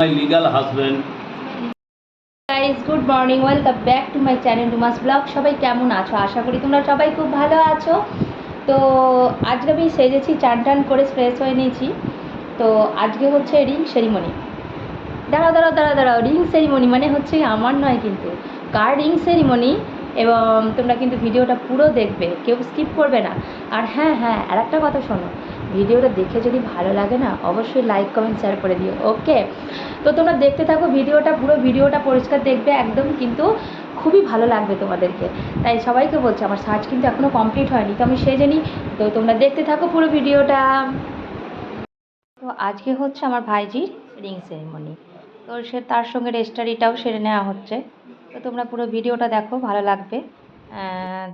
my legal husband. Guys good morning welcome back to my channel Dumas blog সবাই কেমন আছো? আশা করি তোমরা সবাই খুব ভালো আছো। তো, আজকে আমি সেজেছি চান টান করে ফ্রেশ হয়ে নিয়েছি। তো, আজকে হচ্ছে রিং সেরিমনি দাঁড়াও দাঁড়াও দাঁড়াও দাঁড়াও রিং সেরিমনি মানে হচ্ছে আমার নয় কিন্তু। কার রিং সেরিমনি এবং তোমরা কিন্তু ভিডিওটা পুরো দেখবে, কেউ স্কিপ করবে না। আর হ্যাঁ হ্যাঁ আর একটা কথা শোনো। ভিডিওটা দেখে যদি ভালো লাগে না, অবশ্যই লাইক কমেন্ট শেয়ার করে দিও ওকে তো তোমরা দেখতে থাকো ভিডিওটা, পুরো ভিডিওটা পরিষ্কার দেখবে একদম, কিন্তু খুবই ভালো লাগবে তোমাদেরকে। তাই সবাইকে বলছি, আমার সার্চ কিন্তু এখনও কমপ্লিট হয়নি, তো আমি সেজে নিই তো তোমরা দেখতে থাকো পুরো ভিডিওটা। তো আজকে হচ্ছে আমার ভাইজির রিং সেরিমনি তো সে তার সঙ্গে রেজিস্টারিটাও সেরে নেওয়া হচ্ছে। তো তোমরা পুরো ভিডিওটা দেখো, ভালো লাগবে।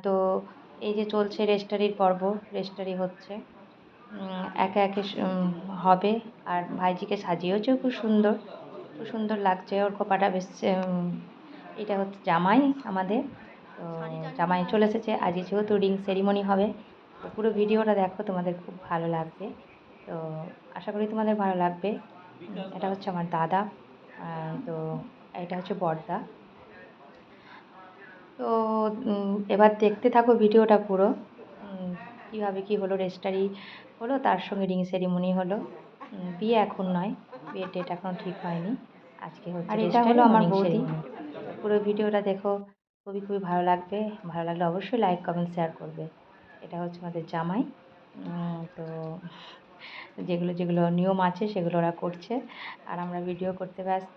তো এই যে চলছে রেজিস্টারির পর্ব রেজিস্টারি হচ্ছে। একে একে হবে। আর ভাইজিকে সাজিয়েওছে, খুব সুন্দর। খুব সুন্দর লাগছে, ওর খোপাটা বেশ এটা হচ্ছে জামাই আমাদের। তো জামাই চলে এসেছে। আজকে যেহেতু রিং সেরিমনি হবে, তো পুরো ভিডিওটা দেখো, তোমাদের খুব ভালো লাগবে। তো আশা করি তোমাদের ভালো লাগবে। এটা হচ্ছে আমার দাদা। তো এটা হচ্ছে বর্দা। তো এবার দেখতে থাকো ভিডিওটা পুরো। কীভাবে কী হলো রেজিস্টারি হলো তার সঙ্গে রিং সেরিমনি হলো। বিয়ে এখন নয় বিয়ের ডেট এখনও ঠিক হয়নি। আজকে হচ্ছে আর এটা হলো আমার বৌদি। পুরো ভিডিওটা দেখো খুবই খুবই ভালো লাগবে। ভালো লাগলে অবশ্যই লাইক কমেন্ট শেয়ার করবে। এটা হচ্ছে আমাদের জামাই। তো যেগুলো যেগুলো নিয়ম আছে সেগুলো ওরা করছে। আর আমরা ভিডিও করতে ব্যস্ত।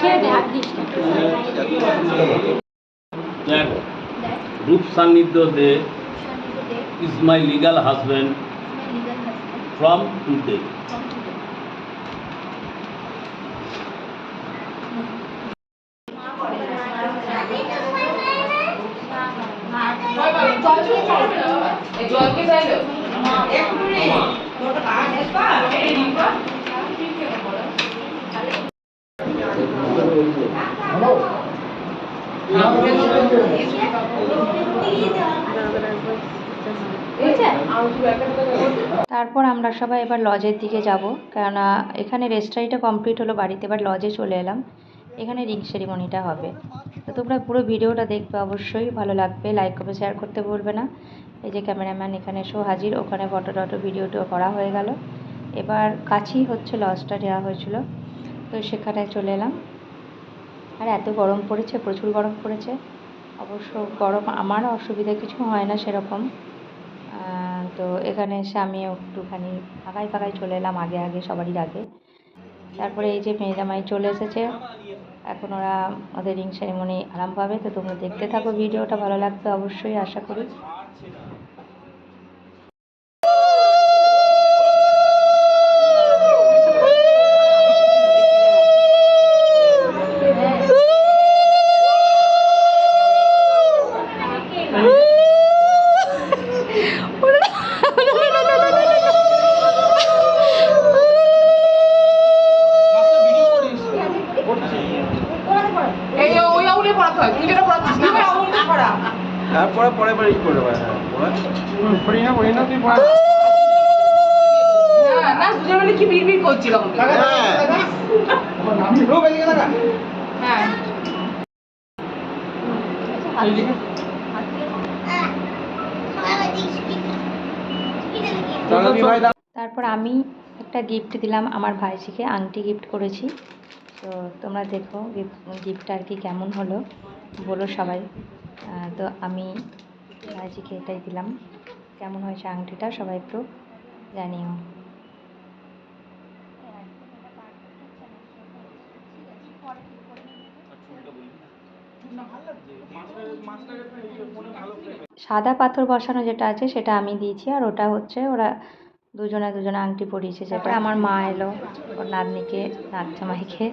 ছেড়ে দে হাত মাই না। হাজব্যান্ড ফ্রম দে তারপর আমরা সবাই এবার লজের দিকে যাব, কেননা এখানে রেজিস্ট্রারিটা কমপ্লিট হলো, বাড়িতে এবার লজে চলে এলাম। এখানে রিং সেরিমনিটা হবে। তো তোমরা পুরো ভিডিওটা দেখবে অবশ্যই, ভালো লাগবে লাইক করবে শেয়ার করতে বলবে না। এই যে ক্যামেরাম্যান এখানে এসেও হাজির, ওখানে ফটো টটো ভিডিওটিও করা হয়ে গেল। এবার কাছেই হচ্ছে লজটা দেওয়া হয়েছিল। তো সেখানে চলে এলাম। আর এত গরম পড়েছে, প্রচুর গরম পড়েছে। অবশ্য গরম, আমার অসুবিধা কিছু হয় না সেরকম। তো এখানে এসে আমি একটুখানি ফাঁকায় ফাঁকায় চলে এলাম আগে আগে সবারই আগে তারপরে এই যে মেয়েজামাই চলে এসেছে। এখন ওরা ওদের রিং সেরিমনি আরাম পাবে তো তোমরা দেখতে থাকো, ভিডিওটা ভালো লাগবে অবশ্যই, আশা করি। হ্যাঁ পরে না না দুজন মিলে কি বিড়বিড় করছিল হ্যাঁ। তারপর আমি একটা গিফট দিলাম আমার ভাইজিকে আংটি গিফট করেছি। তো তোমরা দেখো গিফটটা আর কি কেমন হলো বলো সবাই। আহ, তো আমি ভাইজিকে এটাই দিলাম। কেমন হয়েছে আংটিটা? সবাই একটু জানিও। সাদা পাথর বসানো যেটা আছে, সেটা আমি দিয়েছি। আর ওটা হচ্ছে ওরা দুজনে দুজনে আংটি পরিয়েছে। যেটা আমার মা এলো ওর নাতনিকে নাত জামাইকে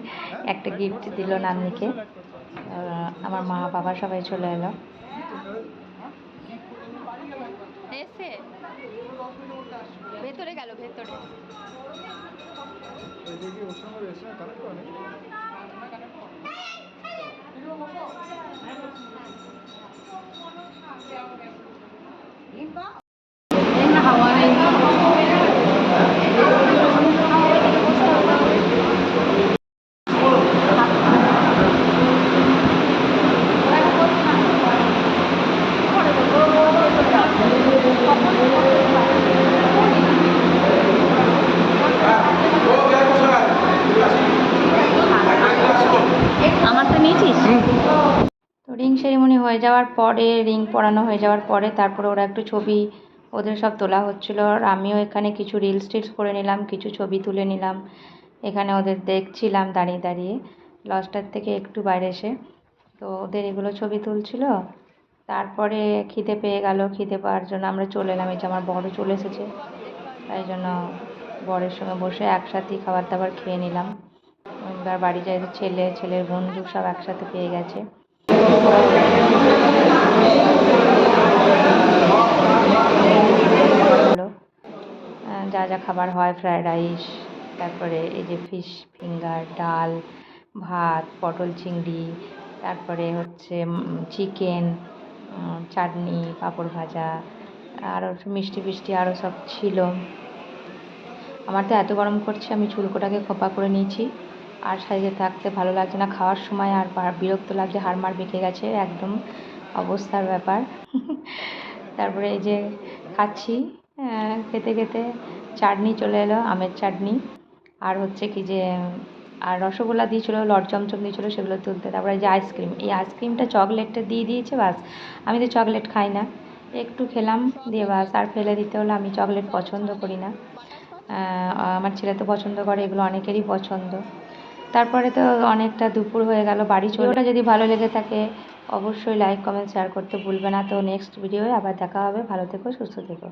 একটা গিফট দিল নাতনিকে। আমার মা, বাবা সবাই চলে এলো। এসে ভেতরে গেল ভেতরে। সেরিমনি হয়ে যাওয়ার পরে, রিং পরানো হয়ে যাওয়ার পরে তারপরে ওরা একটু ছবি ওদের সব তোলা হচ্ছিল। আর আমিও এখানে কিছু রিলস টিলস করে নিলাম, কিছু ছবি তুলে নিলাম। এখানে ওদের দেখছিলাম দাঁড়িয়ে দাঁড়িয়ে লজটার থেকে একটু বাইরে এসে। তো ওদের এগুলো ছবি তুলছিল। তারপরে খিদে পেয়ে গেল, খিদে পাওয়ার জন্য আমরা চলে এলাম। এই যে আমার বড় চলে এসেছে, তাই জন্য বরের সঙ্গে বসে একসাথেই খাবার দাবার খেয়ে নিলাম। এবার বাড়ি যাই, ছেলে, ছেলের বন্ধু সব একসাথে পেয়ে গেছে। যা যা খাবার হয় ফ্রায়েড রাইস তারপরে এই যে ফিশ ফিঙ্গার ডাল, ভাত, পটল চিংড়ি, তারপরে হচ্ছে চিকেন চাটনি, পাঁপড় ভাজা আরও মিষ্টি ফিষ্টি আরও সব ছিল। আমার তো এত গরম করছে, আমি চুলকোটাকে খোপা করে নিয়েছি। আর সাইজে থাকতে ভালো লাগছে না। খাওয়ার সময় আর বিরক্ত লাগছে হাড়মার বেঁকে গেছে, একদম অবস্থার ব্যাপার। তারপরে এই যে খাচ্ছি খেতে খেতে চাটনি চলে এলো, আমের চাটনি। আর হচ্ছে কি যে, আর রসগোল্লা দিয়েছিলো, লট চমচম দিয়েছিলো, সেগুলো তুলতে। তারপরে যে আইসক্রিম, এই আইসক্রিমটা চকলেটটা দিয়ে দিয়েছে, বাস। আমি তো চকলেট খাই না। একটু খেলাম, দিয়ে বাস। আর ফেলে দিতে হলো আমি চকলেট পছন্দ করি না। আমার ছেলে তো পছন্দ করে, এগুলো অনেকেরই পছন্দ। তারপরে তো অনেকটা দুপুর হয়ে গেল, বাড়ি চলে ওটা যদি ভালো লেগে থাকে, অবশ্যই লাইক কমেন্ট শেয়ার করতে ভুলবে না। তো নেক্সট ভিডিওয়ে আবার দেখা হবে। ভালো থেকো, সুস্থ থেকো।